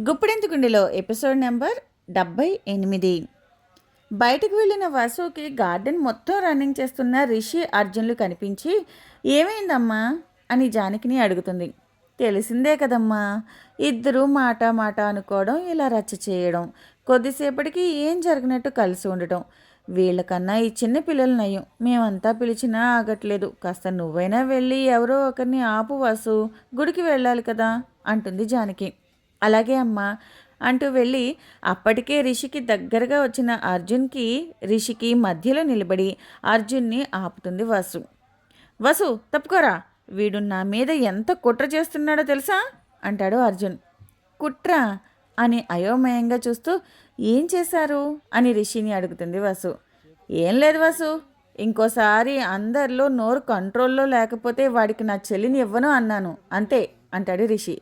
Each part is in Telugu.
గుప్పిడెంతుకుండిలో ఎపిసోడ్ నెంబర్ డెబ్బై ఎనిమిది. బయటకు వెళ్ళిన వసుకి గార్డెన్ మొత్తం రన్నింగ్ చేస్తున్న రిషి అర్జున్లు కనిపించి ఏమైందమ్మా? అని జానకిని అడుగుతుంది. తెలిసిందే కదమ్మా ఇద్దరు మాట మాట అనుకోవడం ఇలా రచ్చ చేయడం కొద్దిసేపటికి ఏం జరిగినట్టు కలిసి ఉండటం. వీళ్ళకన్నా ఈ చిన్న పిల్లలు నయం. మేమంతా పిలిచినా ఆగట్లేదు. కాస్త నువ్వైనా వెళ్ళి ఎవరో ఒకరిని ఆపు వాసు గుడికి వెళ్ళాలి కదా అంటుంది జానకి. అలాగే అమ్మా అంటూ వెళ్ళి అప్పటికే రిషికి దగ్గరగా వచ్చిన అర్జున్కి రిషికి మధ్యలో నిలబడి అర్జున్ని ఆపుతుంది వసు. వసు తప్పుకోరా. వీడు నా మీద ఎంత కుట్ర చేస్తున్నాడో తెలుసా? అంటాడు అర్జున్. కుట్ర? అని అయోమయంగా చూస్తూ ఏం చేశారు? అని రిషిని అడుగుతుంది వసు. ఏం లేదు వసు. ఇంకోసారి అందరిలో నోరు కంట్రోల్లో లేకపోతే వాడికి నా చెల్లిని ఇవ్వను అన్నాను. అంతే అంటాడు రిషి.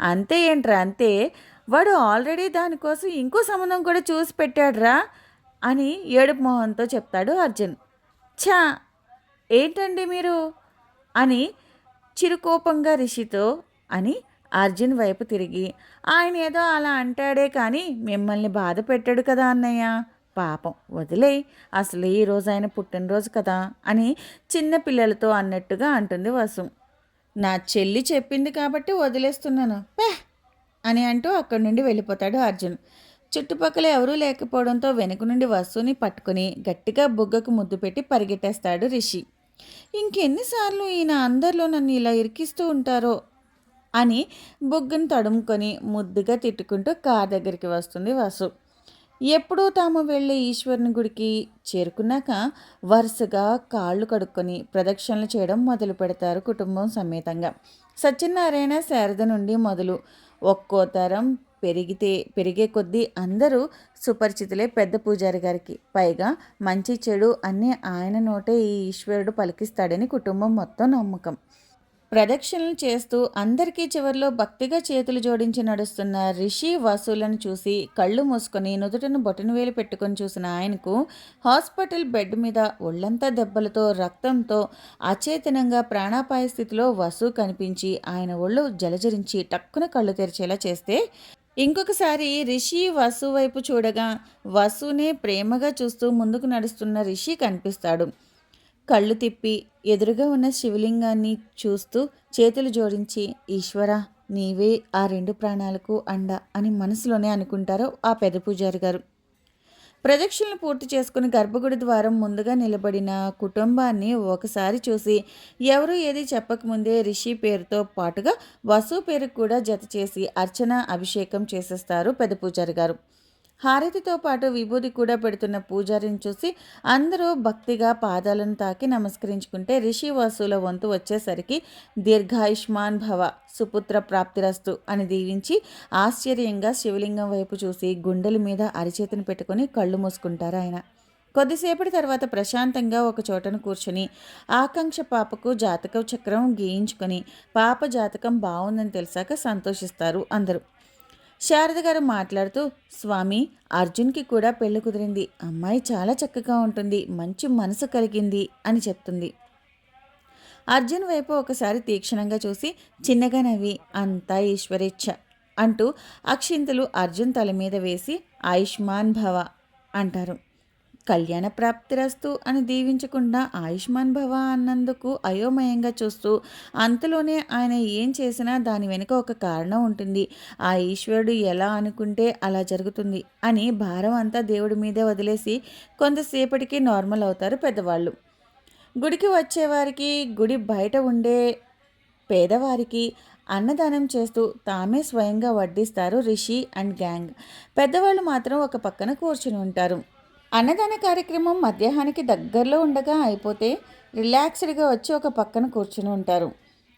అంతే ఏంట్రా అంతే. వాడు ఆల్రెడీ దానికోసం ఇంకో సంబంధం కూడా చూసి పెట్టాడురా అని ఏడుపు మొహంతో చెప్తాడు అర్జున్. ఛా ఏంటండి మీరు? అని చిరుకోపంగా రిషితో అని అర్జున్ వైపు తిరిగి ఆయన ఏదో అలా అంటాడే కానీ మిమ్మల్ని బాధ పెట్టాడు కదా అన్నయ్య. పాపం వదిలే అసలు ఈ రోజు ఆయన పుట్టినరోజు కదా అని చిన్న పిల్లలతో అన్నట్టుగా అంటుంది వసు. నా చెల్లి చెప్పింది కాబట్టి వదిలేస్తున్నాను. పే! అని అంటూ అక్కడి నుండి వెళ్ళిపోతాడు అర్జున్. చుట్టుపక్కల ఎవరూ లేకపోవడంతో వెనుక నుండి వస్తువుని పట్టుకుని గట్టిగా బుగ్గకు ముద్దు పెట్టి పరిగెట్టేస్తాడు రిషి. ఇంకెన్నిసార్లు ఈయన అందరిలో నన్ను ఇలా ఇరికిస్తూ ఉంటారో? అని బుగ్గను తడుముకొని ముద్దుగా తిట్టుకుంటూ కార్ దగ్గరికి వస్తుంది వసు. ఎప్పుడూ తాము వెళ్ళే ఈశ్వరుని గుడికి చేరుకున్నాక వరుసగా కాళ్ళు కడుక్కొని ప్రదక్షిణలు చేయడం మొదలు పెడతారు కుటుంబం సమేతంగా. సత్యనారాయణ శారద నుండి మొదలు ఒక్కో తరం పెరిగితే పెరిగే కొద్దీ అందరూ సుపరిచితులే పెద్ద పూజారి గారికి. పైగా మంచి చెడు అన్నీ ఆయన నోటే ఈ ఈశ్వరుడు పలికిస్తాడని కుటుంబం మొత్తం నమ్మకం. ప్రదక్షిణలు చేస్తూ అందరికీ చివరిలో భక్తిగా చేతులు జోడించి నడుస్తున్న రిషి వసూలను చూసి కళ్ళు మూసుకొని నుదుటను బొటనవేలు పెట్టుకొని చూసిన ఆయనకు హాస్పిటల్ బెడ్ మీద ఒళ్ళంతా దెబ్బలతో రక్తంతో అచేతనంగా ప్రాణాపాయ స్థితిలో వసు కనిపించి ఆయన ఒళ్ళు జలజరించి టక్కున కళ్ళు తెరిచేలా చేస్తే ఇంకొకసారి రిషి వసు వైపు చూడగా వసునే ప్రేమగా చూస్తూ ముందుకు నడుస్తున్న రిషి కనిపిస్తాడు. కళ్ళు తిప్పి ఎదురుగా ఉన్న శివలింగాన్ని చూస్తూ చేతులు జోడించి ఈశ్వర నీవే ఆ రెండు ప్రాణాలకు అండ అని మనసులోనే అనుకుంటారో ఆ పెద్ద పూజారి గారు. ప్రదక్షిణలు పూర్తి చేసుకుని గర్భగుడి ద్వారం ముందుగా నిలబడిన కుటుంబాన్ని ఒకసారి చూసి ఎవరు ఏది చెప్పకముందే రిషి పేరుతో పాటుగా వసు పేరు కూడా జత చేసి అర్చన అభిషేకం చేసేస్తారు పెద్ద పూజారి గారు. హారతితో పాటు విభూది కూడా పెడుతున్న పూజారిని చూసి అందరూ భక్తిగా పాదాలను తాకి నమస్కరించుకుంటే రిషివాసుల వంతు వచ్చేసరికి దీర్ఘాయుష్మాన్ భవ సుపుత్ర ప్రాప్తిరస్తు అని దీవించి ఆశ్చర్యంగా శివలింగం వైపు చూసి గుండెల మీద అరిచేతిని పెట్టుకుని కళ్ళు మూసుకుంటారు ఆయన. కొద్దిసేపటి తర్వాత ప్రశాంతంగా ఒక చోటను కూర్చొని ఆకాంక్ష పాపకు జాతక చక్రం గీయించుకొని పాప జాతకం బాగుందని తెలిసాక సంతోషిస్తారు అందరూ. శారద గారు మాట్లాడుతూ స్వామి అర్జున్కి కూడా పెళ్ళి కుదిరింది. అమ్మాయి చాలా చక్కగా ఉంటుంది. మంచి మనసు కలిగింది అని చెప్తుంది. అర్జున్ వైపు ఒకసారి తీక్షణంగా చూసి చిన్నగా నవ్వి అంతా ఈశ్వరేచ్ఛ అంటూ అక్షింతలు అర్జున్ తల మీద వేసి ఆయుష్మాన్ భవ అంటారు. కళ్యాణ ప్రాప్తిరస్తు అని దీవించకుండా ఆయుష్మాన్ భవ అన్నందుకు అయోమయంగా చూస్తూ అంతలోనే ఆయన ఏం చేసినా దాని వెనుక ఒక కారణం ఉంటుంది. ఆ ఈశ్వరుడు ఎలా అనుకుంటే అలా జరుగుతుంది అని భారం అంతా దేవుడి మీదే వదిలేసి కొంతసేపటికి నార్మల్ అవుతారు పెద్దవాళ్ళు. గుడికి వచ్చేవారికి గుడి బయట ఉండే పేదవారికి అన్నదానం చేస్తూ తామే స్వయంగా వడ్డిస్తారు రిషి అండ్ గ్యాంగ్. పెద్దవాళ్ళు మాత్రం ఒక పక్కన కూర్చుని ఉంటారు. అన్నదాన కార్యక్రమం మధ్యాహ్నానికి దగ్గరలో ఉండగా అయిపోతే రిలాక్స్డ్గా వచ్చి ఒక పక్కన కూర్చుని ఉంటారు.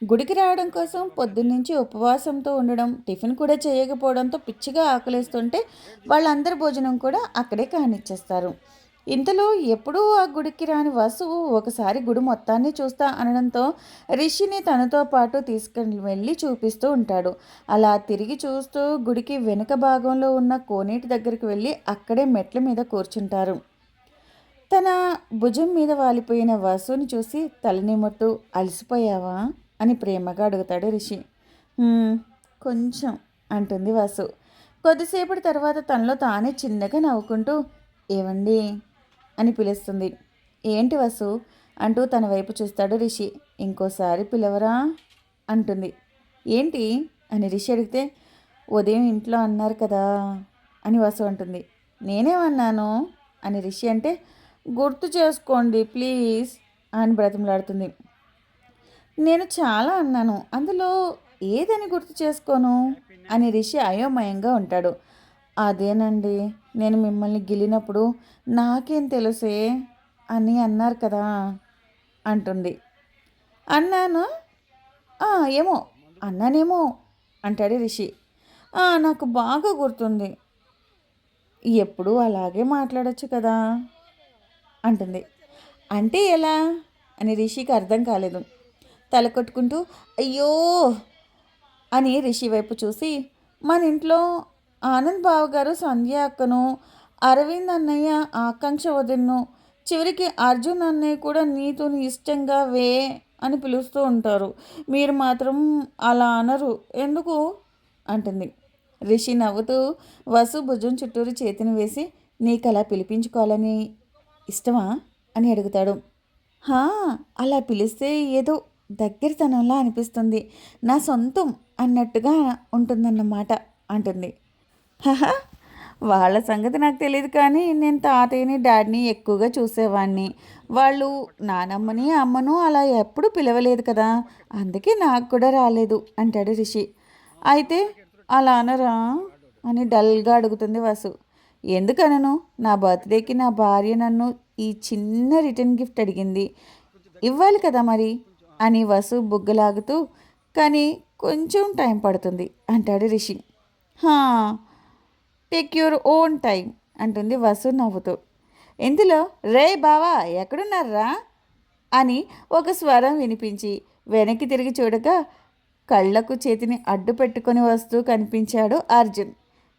గుడికి రావడం కోసం పొద్దున్నుంచి ఉపవాసంతో ఉండడం టిఫిన్ కూడా చేయకపోవడంతో పిచ్చిగా ఆకలేస్తుంటే వాళ్ళందరి భోజనం కూడా అక్కడే కానిచ్చేస్తారు. ఇంతలో ఎప్పుడూ ఆ గుడికి రాని వసువు ఒకసారి గుడి మొత్తాన్ని చూస్తా అనడంతో రిషిని తనతో పాటు తీసుకుని వెళ్ళి చూపిస్తూ ఉంటాడు. అలా తిరిగి చూస్తూ గుడికి వెనుక భాగంలో ఉన్న కోనేటి దగ్గరికి వెళ్ళి అక్కడే మెట్ల మీద కూర్చుంటారు. తన భుజం మీద వాలిపోయిన వసుని చూసి తలనిమట్టు అలసిపోయావా? అని ప్రేమగా అడుగుతాడు రిషి. కొంచెం అంటుంది వసు కొద్దిసేపటి తర్వాత తనలో తానే చిన్నగా నవ్వుకుంటూ ఏవండి అని పిలుస్తుంది. ఏంటి వసు? అంటూ తన వైపు చూస్తాడు రిషి. ఇంకోసారి పిలవరా? అంటుంది. ఏంటి? అని రిషి అడిగితే ఉదయం ఇంట్లో అన్నారు కదా అని వసు అంటుంది. నేనేమన్నాను? అని రిషి అంటే గుర్తు చేసుకోండి ప్లీజ్ అని బ్రతిమలాడుతుంది. నేను చాలా అన్నాను. అందులో ఏదని గుర్తు చేసుకోను? అని రిషి అయోమయంగా ఉంటాడు. అదేనండి. నేను మిమ్మల్ని గెలినప్పుడు నాకేం తెలుసే? అని అన్నారు కదా అంటుంది. అన్నాను? ఏమో. అన్నానేమో అంటాడు రిషి. నాకు బాగా గుర్తుంది. ఎప్పుడు అలాగే మాట్లాడొచ్చు కదా అంటుంది. అంటే ఎలా? అని రిషికి అర్థం కాలేదు. తల కొట్టుకుంటూ అయ్యో! అని రిషి వైపు చూసి మన ఇంట్లో ఆనంద్ బావ గారు సంధ్య అక్కను అరవింద్ అన్నయ్య ఆకాంక్ష వదిన్ను చివరికి అర్జున్ అన్నయ్య కూడా నీతోని ఇష్టంగా వే అని పిలుస్తూ ఉంటారు. మీరు మాత్రం అలా అనరు. ఎందుకు? అంటుంది. రిషి నవ్వుతూ వసు భుజం చుట్టూరు చేతిని వేసి నీకు అలా పిలిపించుకోవాలని ఇష్టమా? అని అడుగుతాడు. హా అలా పిలిస్తే ఏదో దగ్గరతనంలా అనిపిస్తుంది. నా సొంతం అన్నట్టుగా ఉంటుందన్నమాట అంటుంది. వాళ్ళ సంగతి నాకు తెలియదు కానీ నేను తాతయ్యని డాడీని ఎక్కువగా చూసేవాడిని వాళ్ళు నానమ్మని అమ్మను అలా ఎప్పుడు పిలవలేదు కదా అందుకే నాకు కూడా రాలేదు అంటాడు రిషి. అయితే అలా అనరా అని డల్గా అడుగుతుంది వసు. ఎందుకనను? నా బర్త్డేకి నా భార్య నన్ను ఈ చిన్న రిటర్న్ గిఫ్ట్ అడిగింది. ఇవ్వాలి కదా మరి? అని వసు బుగ్గలాగుతూ కానీ కొంచెం టైం పడుతుంది అంటాడు రిషి. హా టేక్ యువర్ ఓన్ టైం అంటుంది వసు నవ్వుతూ. ఇందులో రే బావా ఎక్కడున్నారా? అని ఒక స్వరం వినిపించి వెనక్కి తిరిగి చూడగా కళ్ళకు చేతిని అడ్డు పెట్టుకొని వస్తూ కనిపించాడు అర్జున్.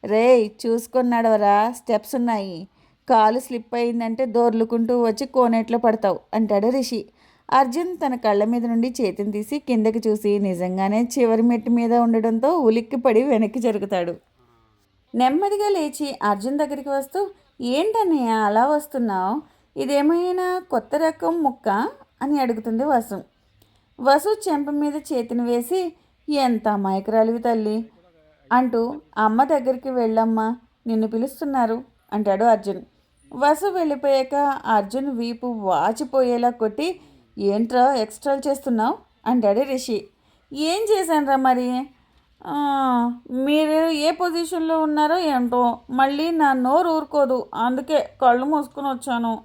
రేయ్ చూసుకున్నాడవరా స్టెప్స్ ఉన్నాయి. కాలు స్లిప్ అయిందంటే దోర్లుకుంటూ వచ్చి కోనేట్లో పడతావు అంటాడు రిషి. అర్జున్ తన కళ్ళ మీద నుండి చేతిని తీసి కిందకి చూసి నిజంగానే చివరి మెట్టు మీద ఉండడంతో ఉలిక్కిపడి వెనక్కి జరుగుతాడు. నెమ్మదిగా లేచి అర్జున్ దగ్గరికి వస్తూ ఏంటన్నయ్య అలా వస్తున్నావు? ఇదేమైనా కొత్త రకం ముక్క? అని అడుగుతుంది వసు. వసు చెంప మీద చేతిని వేసి ఎంత అమాయకురాలివి తల్లి! అంటూ అమ్మ దగ్గరికి వెళ్ళమ్మా నిన్ను పిలుస్తున్నారు అంటాడు అర్జున్. వసు వెళ్ళిపోయాక అర్జున్ వీపు వాచిపోయేలా కొట్టి ఏంట్రా ఎక్స్ట్రాలు చేస్తున్నావు? అంటాడు రిషి. ఏం చేశానురా మరి? మీరు ఏ పొజిషన్లో ఉన్నారో ఏంటో మళ్ళీ నా నోరు ఊరుకోదు. అందుకే కళ్ళు మూసుకొని వచ్చాను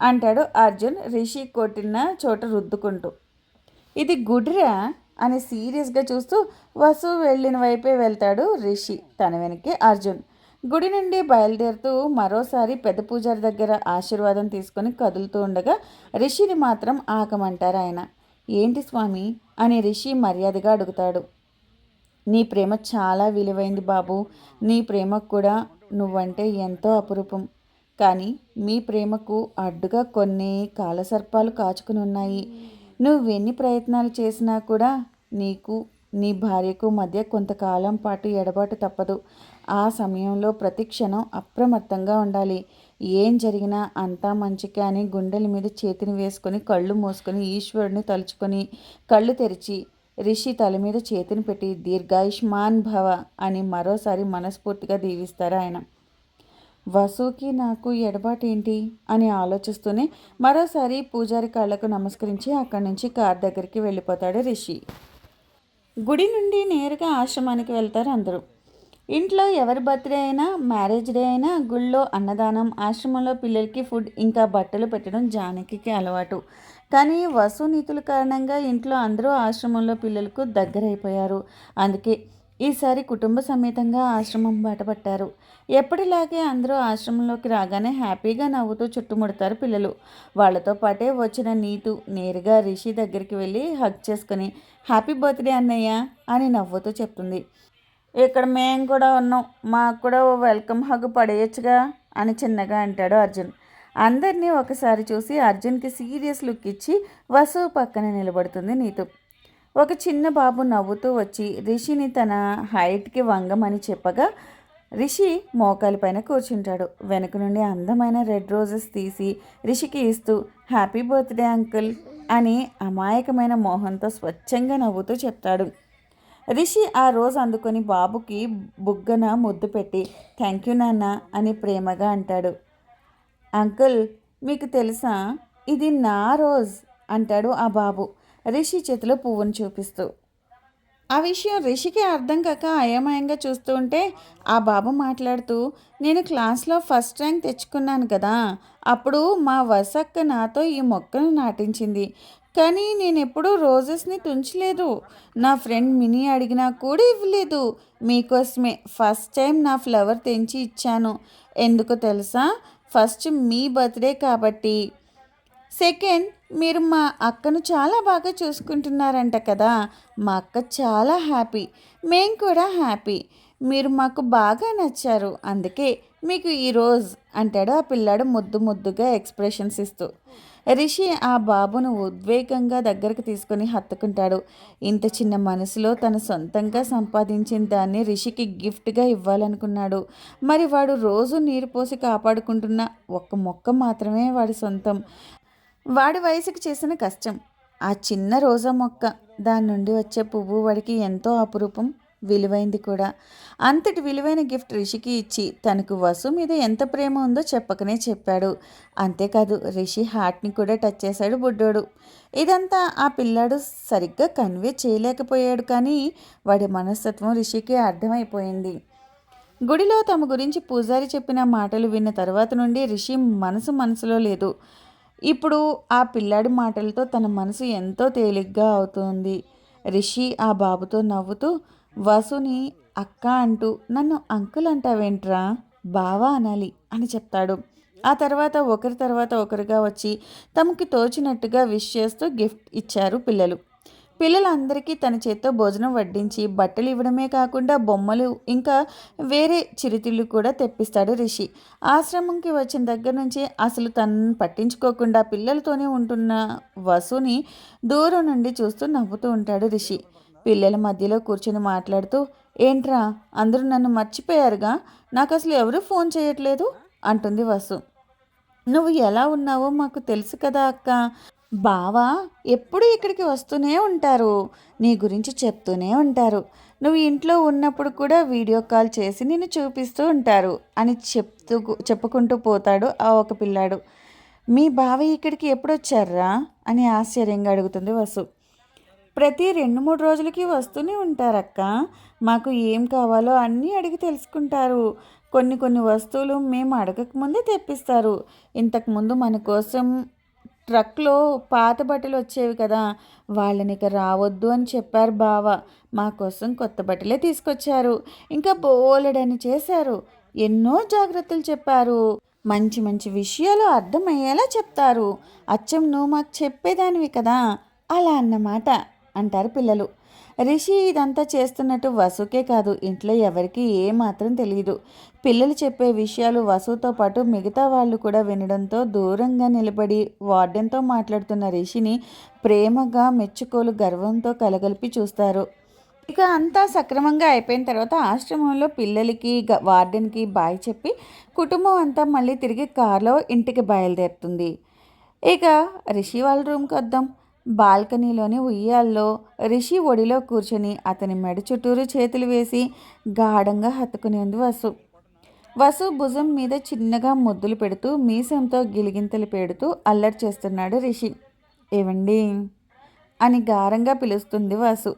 అంటాడు అర్జున్ రిషి కొట్టిన చోట రుద్దుకుంటూ. ఇది గుడ్రా? అని సీరియస్గా చూస్తూ వసు వెళ్ళిన వైపే వెళ్తాడు రిషి. తన వెనకే అర్జున్. గుడి నుండి బయలుదేరుతూ మరోసారి పెద్ద పూజారి దగ్గర ఆశీర్వాదం తీసుకొని కదులుతూ ఉండగా రిషిని మాత్రం ఆకమంటారు ఆయన. ఏంటి స్వామి? అని రిషి మర్యాదగా అడుగుతాడు. నీ ప్రేమ చాలా విలువైంది బాబు. నీ ప్రేమకు కూడా నువ్వంటే ఎంతో అపురూపం. కానీ మీ ప్రేమకు అడ్డుగా కొన్ని కాలసర్పాలు కాచుకుని ఉన్నాయి. నువ్వెన్ని ప్రయత్నాలు చేసినా కూడా నీకు నీ భార్యకు మధ్య కొంతకాలం పాటు ఎడబాటు తప్పదు. ఆ సమయంలో ప్రతి క్షణం అప్రమత్తంగా ఉండాలి. ఏం జరిగినా అంతా మంచికే అని గుండెల మీద చేతిని వేసుకొని కళ్ళు మూసుకొని ఈశ్వరుని తలుచుకొని కళ్ళు తెరిచి రిషి తల మీద చేతిని పెట్టి దీర్ఘాయుష్మాన్ భవ అని మరోసారి మనస్ఫూర్తిగా దీవిస్తారు ఆయన. వసుకి నాకు ఎడబాటు ఏంటి? అని ఆలోచిస్తూనే మరోసారి పూజారి కాళ్ళకు నమస్కరించి అక్కడి నుంచి కార్ దగ్గరికి వెళ్ళిపోతాడు రిషి. గుడి నుండి నేరుగా ఆశ్రమానికి వెళ్తారు అందరూ. ఇంట్లో ఎవరి బర్త్డే అయినా మ్యారేజ్ డే అయినా గుళ్ళో అన్నదానం ఆశ్రమంలో పిల్లలకి ఫుడ్ ఇంకా బట్టలు పెట్టడం జానకికి అలవాటు. కానీ వసు నీతుల కారణంగా ఇంట్లో అందరూ ఆశ్రమంలో పిల్లలకు దగ్గరైపోయారు. అందుకే ఈసారి కుటుంబ సమేతంగా ఆశ్రమం బాటపట్టారు. ఎప్పటిలాగే అందరూ ఆశ్రమంలోకి రాగానే హ్యాపీగా నవ్వుతూ చుట్టుముడతారు పిల్లలు. వాళ్ళతో పాటే వచ్చిన నీతు నేరుగా రిషి దగ్గరికి వెళ్ళి హగ్ చేసుకుని హ్యాపీ బర్త్డే అన్నయ్య అని నవ్వుతూ చెప్తుంది. ఇక్కడ మేము కూడా ఉన్నాం. మాకు కూడా ఓ వెల్కమ్ హగ్ పడేయచ్చుగా అని చిన్నగా అంటాడు అర్జున్. అందరినీ ఒకసారి చూసి అర్జున్కి సీరియస్ లుక్ ఇచ్చి వసు పక్కన నిలబడుతుంది నీతు. ఒక చిన్న బాబు నవ్వుతూ వచ్చి రిషిని తన హైట్కి వంగమని చెప్పగా రిషి మోకాలి పైన కూర్చుంటాడు. వెనక నుండి అందమైన రెడ్ రోజెస్ తీసి రిషికి ఇస్తూ హ్యాపీ బర్త్డే అంకుల్ అని అమాయకమైన మోహన్తో స్వచ్ఛంగా నవ్వుతూ చెప్తాడు. రిషి ఆ రోజు అందుకొని బాబుకి బుగ్గన ముద్దు పెట్టి థ్యాంక్ యూ నాన్న అని ప్రేమగా అంటాడు. అంకుల్ మీకు తెలుసా? ఇది నా రోజ్ అంటాడు ఆ బాబు రిషి చేతిలో పువ్వును చూపిస్తూ. ఆ విషయం రిషికి అర్థం కాక అయోమయంగా చూస్తూ ఉంటే ఆ బాబు మాట్లాడుతూ నేను క్లాస్లో ఫస్ట్ ర్యాంక్ తెచ్చుకున్నాను కదా అప్పుడు మా వసక్క నాతో ఈ మొక్కను నాటించింది. కానీ నేను ఎప్పుడూ రోజెస్ని తుంచలేదు. నా ఫ్రెండ్ మినీ అడిగినా కూడా ఇవ్వలేదు. మీకోసమే ఫస్ట్ టైం నా ఫ్లవర్ తెంచి ఇచ్చాను. ఎందుకో తెలుసా? ఫస్ట్ మీ బర్త్డే కాబట్టి. సెకండ్ మీరు మా అక్కను చాలా బాగా చూసుకుంటున్నారంట కదా. మా అక్క చాలా హ్యాపీ. మేం కూడా హ్యాపీ. మీరు మాకు బాగా నచ్చారు. అందుకే మీకు ఈరోజు అంటాడు ఆ పిల్లాడు ముద్దు ముద్దుగా ఎక్స్ప్రెషన్స్ ఇస్తూ. రిషి ఆ బాబును ఉద్వేగంగా దగ్గరకు తీసుకొని హత్తుకుంటాడు. ఇంత చిన్న మనసులో తను సొంతంగా సంపాదించిన దాన్ని రిషికి గిఫ్ట్గా ఇవ్వాలనుకున్నాడు. మరి వాడు రోజు నీరు పోసి కాపాడుకుంటున్న ఒక్క మొక్క మాత్రమే వాడి సొంతం. వాడి వయసుకి చేసిన కష్టం. ఆ చిన్న రోజా మొక్క దాని నుండి వచ్చే పువ్వు వాడికి ఎంతో అపురూపం. విలువైంది కూడా. అంతటి విలువైన గిఫ్ట్ రిషికి ఇచ్చి తనకు వసు మీద ఎంత ప్రేమ ఉందో చెప్పకనే చెప్పాడు. అంతేకాదు రిషి హార్ట్ని కూడా టచ్ చేశాడు బుడ్డోడు. ఇదంతా ఆ పిల్లాడు సరిగ్గా కన్వే చేయలేకపోయాడు కానీ వాడి మనస్తత్వం రిషికి అర్థమైపోయింది. గుడిలో తమ గురించి పూజారి చెప్పిన మాటలు విన్న తర్వాత నుండి రిషి మనసు మనసులో లేదు. ఇప్పుడు ఆ పిల్లాడి మాటలతో తన మనసు ఎంతో తేలిగ్గా అవుతుంది. రిషి ఆ బాబుతో నవ్వుతూ వసుని అక్క అంటూ నన్ను అంకుల్ అంటావేంట్రా బావా అనాలి అని చెప్తాడు. ఆ తర్వాత ఒకరి తర్వాత ఒకరిగా వచ్చి తమకి తోచినట్టుగా విష్ చేస్తూ గిఫ్ట్ ఇచ్చారు పిల్లలు. పిల్లలందరికీ తన చేత్తో భోజనం వడ్డించి బట్టలు ఇవ్వడమే కాకుండా బొమ్మలు ఇంకా వేరే చిరుతిళ్ళు కూడా తెప్పిస్తాడు రిషి. ఆశ్రమంకి వచ్చిన దగ్గర నుంచి అసలు తనను పట్టించుకోకుండా పిల్లలతోనే ఉంటున్న వసుని దూరం నుండి చూస్తూ నవ్వుతూ ఉంటాడు రిషి. పిల్లల మధ్యలో కూర్చొని మాట్లాడుతూ ఏంట్రా అందరూ నన్ను మర్చిపోయారుగా? నాకు అసలు ఎవరు ఫోన్ చేయట్లేదు? అంటుంది వసు. నువ్వు ఎలా ఉన్నావో మాకు తెలుసు కదా అక్క. బావా ఎప్పుడు ఇక్కడికి వస్తూనే ఉంటారు. నీ గురించి చెప్తూనే ఉంటారు. నువ్వు ఇంట్లో ఉన్నప్పుడు కూడా వీడియో కాల్ చేసి నిన్ను చూపిస్తూ ఉంటారు అని చెప్తూ చెప్పుకుంటూ పోతాడు ఆ ఒక పిల్లాడు. మీ బావ ఇక్కడికి ఎప్పుడు వచ్చారా అని ఆశ్చర్యంగా అడుగుతుంది వసు. ప్రతి రెండు మూడు రోజులకి వస్తూనే ఉంటారక్క. మాకు ఏం కావాలో అన్నీ అడిగి తెలుసుకుంటారు. కొన్ని కొన్ని వస్తువులు మేము అడగకముందే తెప్పిస్తారు. ఇంతకుముందు మన కోసం ట్రక్లో పాత బట్టలు వచ్చేవి కదా. వాళ్ళని ఇక రావద్దు అని చెప్పారు బావ. మా కోసం కొత్త బట్టలే తీసుకొచ్చారు. ఇంకా బోలెడని చేశారు. ఎన్నో జాగ్రత్తలు చెప్పారు. మంచి మంచి విషయాలు అర్థమయ్యేలా చెప్తారు. అచ్చం నువ్వు మాకు చెప్పేదానివి కదా. అలా అన్నమాట. అంటారు పిల్లలు. రిషి ఇదంతా చేస్తున్నట్టు వసుకే కాదు. ఇంట్లో ఎవరికి ఏమాత్రం తెలియదు పిల్లలు చెప్పే విషయాలు వసుతో పాటు మిగతా వాళ్ళు కూడా వినడంతో దూరంగా నిలబడి వార్డెన్తో మాట్లాడుతున్న రిషిని ప్రేమగా మెచ్చుకోలు గర్వంతో కలగలిపి చూస్తారు. ఇక అంతా సక్రమంగా అయిపోయిన తర్వాత ఆశ్రమంలో పిల్లలకి వార్డెన్కి బాయ్ చెప్పి కుటుంబం అంతా మళ్ళీ తిరిగి కారులో ఇంటికి బయలుదేరుతుంది. ఇక రిషి వాళ్ళ రూమ్కి వద్దాం. బాల్కనీలోని ఉయ్యాల్లో రిషి ఒడిలో కూర్చొని అతని మెడ చుట్టూరు చేతులు వేసి గాఢంగా హత్తుకునేందు వసు. వసు భుజం మీద చిన్నగా ముద్దులు పెడుతూ మీసంతో గిలిగింతలు పెడుతూ అల్లరి చేస్తున్నాడు రిషి. ఏవండి? అని గారంగా పిలుస్తుంది వసు.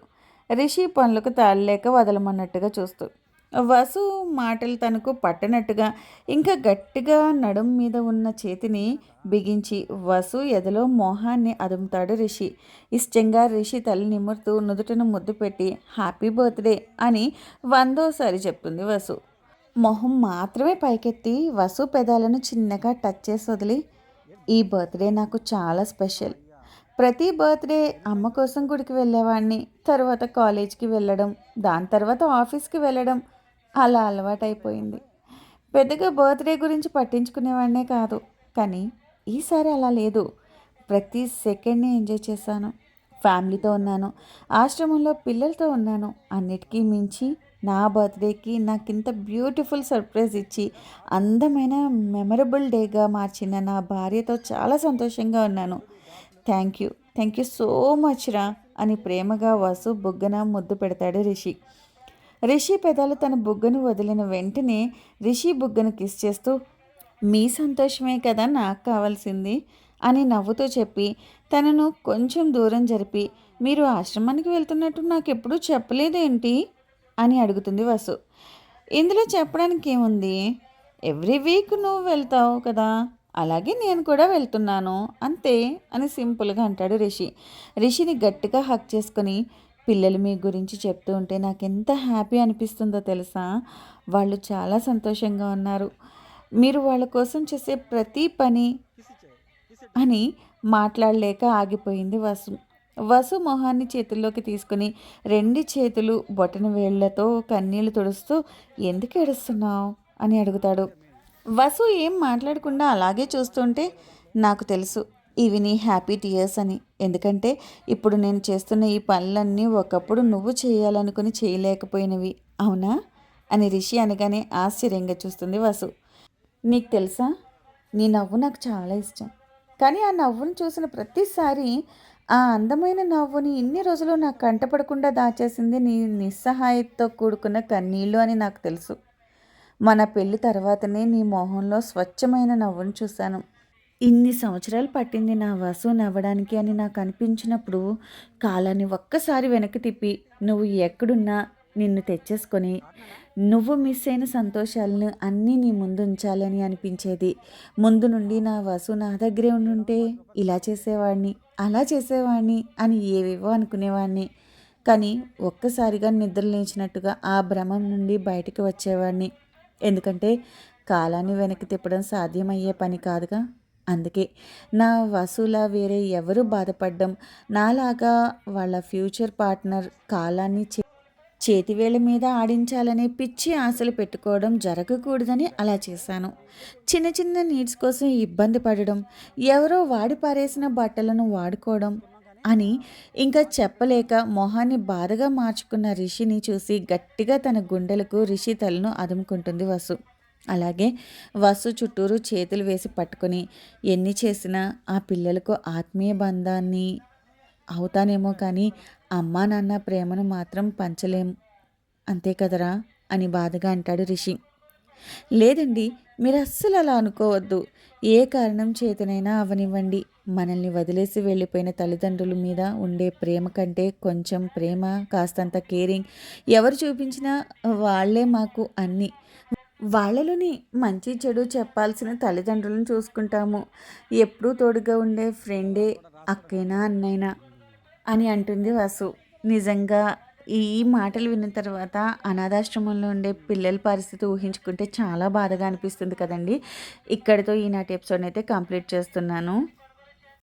రిషి పనులకు తాళలేక వదలమన్నట్టుగా చూస్తూ వసు మాటలు తనకు పట్టనట్టుగా ఇంకా గట్టిగా నడుం మీద ఉన్న చేతిని బిగించి వసు ఎదలో మోహాన్ని అదుముతాడు రిషి. ఇష్టంగా రిషి తల్లి నిమురుతూ నుదుటను ముద్దు పెట్టి హ్యాపీ బర్త్డే అని వందోసారి చెప్తుంది వసు. మొహం మాత్రమే పైకెత్తి వసు పెదాలను చిన్నగా టచ్ చేసి వదిలి ఈ బర్త్డే నాకు చాలా స్పెషల్. ప్రతి బర్త్డే అమ్మ కోసం గుడికి వెళ్ళేవాడిని తర్వాత కాలేజ్కి వెళ్ళడం దాని తర్వాత ఆఫీస్కి వెళ్ళడం అలా అలవాటైపోయింది. పెద్దగా బర్త్డే గురించి పట్టించుకునేవాడినే కాదు. కానీ ఈసారి అలా లేదు. ప్రతి సెకండ్ని ఎంజాయ్ చేశాను. ఫ్యామిలీతో ఉన్నాను. ఆశ్రమంలో పిల్లలతో ఉన్నాను. అన్నిటికీ మించి నా బర్త్డేకి నాకు ఇంత బ్యూటిఫుల్ సర్ప్రైజ్ ఇచ్చి అందమైన మెమరబుల్ డేగా మార్చిన నా భార్యతో చాలా సంతోషంగా ఉన్నాను. Thank you. Thank you so much రా అని ప్రేమగా వసు బుగ్గన ముద్దు పెడతాడు రిషి. రిషి పెదాలు తన బుగ్గను వదిలిన వెంటనే రిషి బుగ్గను కిస్ చేస్తూ మీ సంతోషమే కదా నాకు కావాల్సింది అని నవ్వుతూ చెప్పి తనను కొంచెం దూరం జరిపి మీరు ఆశ్రమానికి వెళ్తున్నట్టు నాకు ఎప్పుడూ చెప్పలేదేంటి? అని అడుగుతుంది వసు. ఇందులో చెప్పడానికి ఏముంది? ఎవ్రీ వీక్ నువ్వు వెళ్తావు కదా అలాగే నేను కూడా వెళ్తున్నాను అంతే అని సింపుల్గా అంటాడు రిషి. రిషిని గట్టిగా హక్ చేసుకొని పిల్లలు మీ గురించి చెప్తూ ఉంటే నాకు ఎంత హ్యాపీ అనిపిస్తుందో తెలుసా? వాళ్ళు చాలా సంతోషంగా ఉన్నారు. మీరు వాళ్ళ కోసం చేసే ప్రతి పని అని మాట్లాడలేక ఆగిపోయింది వసు. వసు మొహాన్ని చేతుల్లోకి తీసుకుని రెండు చేతులు బొటన వేళ్ళతో కన్నీళ్ళు తుడుస్తూ ఎందుకు ఏడుస్తున్నావు? అని అడుగుతాడు. వసు ఏం మాట్లాడకుండా అలాగే చూస్తుంటే నాకు తెలుసు. ఇవి నీ హ్యాపీ టీయర్స్ అని. ఎందుకంటే ఇప్పుడు నేను చేస్తున్న ఈ పనులన్నీ ఒకప్పుడు నువ్వు చేయాలనుకుని చేయలేకపోయినవి. అవునా? అని రిషి అనగానే ఆశ్చర్యంగా చూస్తుంది వసు. నీకు తెలుసా? నీ నవ్వు నాకు చాలా ఇష్టం. కానీ ఆ నవ్వును చూసిన ప్రతిసారి ఆ అందమైన నవ్వుని ఇన్ని రోజులు నాకు కంటపడకుండా దాచేసింది నీ నిస్సహాయంతో కూడుకున్న కన్నీళ్ళు అని నాకు తెలుసు. మన పెళ్ళి తర్వాతనే నీ మొహంలో స్వచ్ఛమైన నవ్వును చూశాను. ఇన్ని సంవత్సరాలు పట్టింది నా వసు నవ్వడానికి అని నాకు అనిపించినప్పుడు కాలాన్ని ఒక్కసారి వెనక్కి తిప్పి నువ్వు ఎక్కడున్నా నిన్ను తెచ్చేసుకొని నువ్వు మిస్ అయిన సంతోషాలను అన్నీ నీ ముందు ఉంచాలని అనిపించేది. ముందు నుండి నా వసు నా దగ్గరే ఉండుంటే ఇలా చేసేవాడిని అలా చేసేవాడిని అని ఏవేవో అనుకునేవాడిని. కానీ ఒక్కసారిగా నిద్ర లేచినట్టుగా ఆ భ్రమం నుండి బయటికి వచ్చేవాడిని. ఎందుకంటే కాలాన్ని వెనక్కి తిప్పడం సాధ్యమయ్యే పని కాదుగా. అందుకే నా వసూల వేరే ఎవరు బాధపడడం నాలాగా వాళ్ళ ఫ్యూచర్ పార్ట్నర్ కాలాన్ని చేతివేళ్ళ మీద ఆడించాలనే పిచ్చి ఆశలు పెట్టుకోవడం జరగకూడదని అలా చేశాను. చిన్న చిన్న నీడ్స్ కోసం ఇబ్బంది పడడం ఎవరో వాడి పారేసిన బట్టలను వాడుకోవడం అని ఇంకా చెప్పలేక మొహాన్ని బాధగా మార్చుకున్న రిషిని చూసి గట్టిగా తన గుండెలకు రిషి తలను అదుముకుంటుంది వసు. అలాగే వసు చుట్టూరు చేతులు వేసి పట్టుకొని ఎన్ని చేసినా ఆ పిల్లలకు ఆత్మీయ బంధాన్ని అవుతానేమో కానీ అమ్మా నాన్న ప్రేమను మాత్రం పంచలేం. అంతే కదరా? అని బాధగా అంటాడు రిషి. లేదండి మీరు అస్సలు అలా అనుకోవద్దు. ఏ కారణం చేతనైనా అవనివ్వండి. మనల్ని వదిలేసి వెళ్ళిపోయిన తల్లిదండ్రుల మీద ఉండే ప్రేమ కంటే కొంచెం ప్రేమ కాస్తంత కేరింగ్ ఎవరు చూపించినా వాళ్ళే మాకు అన్నీ. వాళ్ళలోని మంచి చెడు చెప్పాల్సిన తల్లిదండ్రులను చూసుకుంటాము. ఎప్పుడూ తోడుగా ఉండే ఫ్రెండే అక్కైనా అన్నైనా అని అంటుంది వాసు. నిజంగా ఈ మాటలు విన్న తర్వాత అనాథాశ్రమంలో ఉండే పిల్లల పరిస్థితి ఊహించుకుంటే చాలా బాధగా అనిపిస్తుంది కదండి. ఇక్కడితో ఈనాటి ఎపిసోడ్ అయితే కంప్లీట్ చేస్తున్నాను.